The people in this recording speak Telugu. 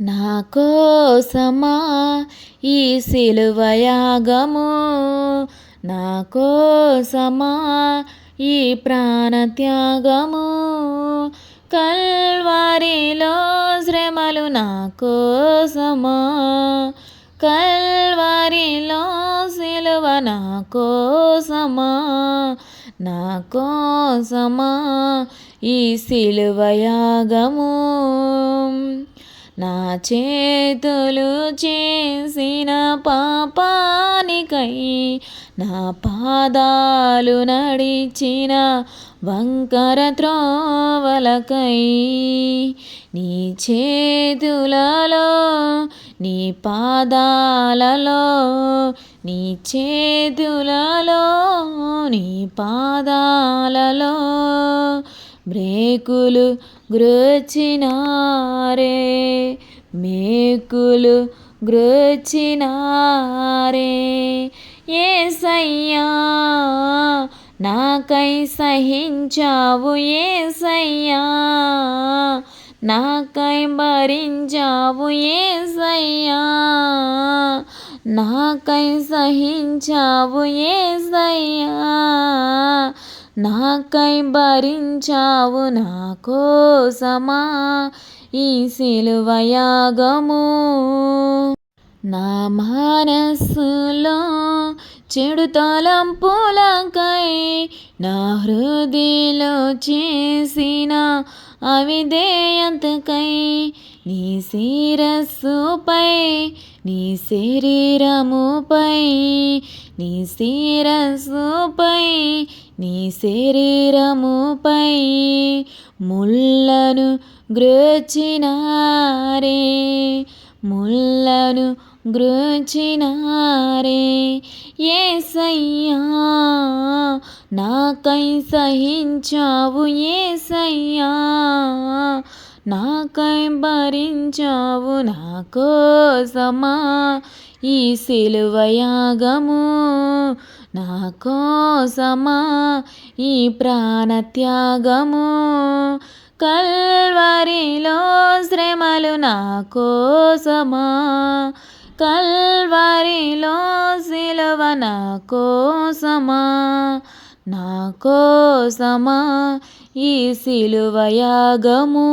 నా కోసమా ఈ సిలువయాగము? నా కోసమా ఈ ప్రాణత్యాగము? కల్వారిలో శ్రమలు నా కోసమా కల్వారిలో సిలువ నా కోసమా నా కోసమా ఈ సిలువయాగము? నా చేతులు చేసిన పాపానికై నా పాదాలు నడిచిన వంకర త్రోవలకై నీ చేతులలో నీ పాదాలలో నీ చేతులలో నీ పాదాలలో బ్రేకులు గ్రోచినారే మేకులు గ్రోచినారే ఏసయ్యా నాకై సహించావు ఏసయ్యా నాకై భరించావు ఏసయ్యా నాకై సహించావు ఏసయ్యా. నాకై భరించావు నా కోసమా ఈ సిలువయాగము నా మనస్సులో చెడు తలంపులకై నా హృదయలో చేసిన అవిధేయతకై నీ శిరస్సుపై నీ శరీరముపై నీ శిరస్సుపై నీ శరీరముపై ముళ్ళను గ్రోచినారే ముళ్ళను గ్రోచినారే. ఏసయ్యా నాకై సహించావు ఏసయ్యా నాకై భరించావు నా కోసమా ఈ సిలువయాగము నా కోసమా ఈ ప్రాణత్యాగము? కల్వరిలో శ్రమలు నా కోసమా కల్వరిలో సిలువ నా కోసమా నా కోసమా ఈ సిలువయాగము